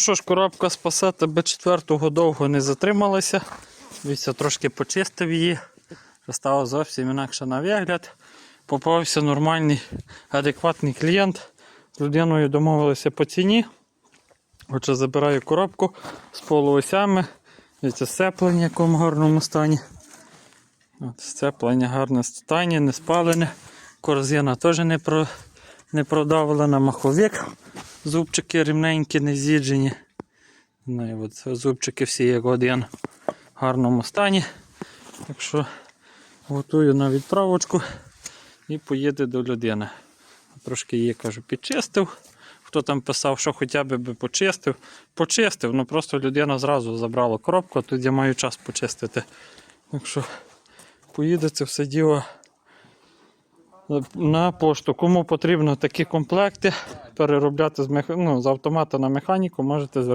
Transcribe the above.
що ж, коробка тебе четвертого довго не затрималася. Дивіться, трошки почистив її. Вже стало зовсім інакше на вигляд. Попався нормальний, адекватний клієнт. З людиною домовилися по ціні. Отже, забираю коробку з полуосями. Дивіться, сцеплення в якому гарному стані. От, сцеплення гарне стані, не спалене. Корзина теж не, про, не продавлена, маховик. Зубчики рівненькі, не з'їджені. Ну, от зубчики всі як один в гарному стані. Так що готую на відправочку і поїде до людини. Трошки її кажу, підчистив. Хто там писав, що хоча б би почистив, почистив, ну просто людина зразу забрала коробку, а тут я маю час почистити. Так що поїде це все діло на пошту. Кому потрібно такі комплекти переробляти з, мех... ну, з автомата на механіку, можете звертатися.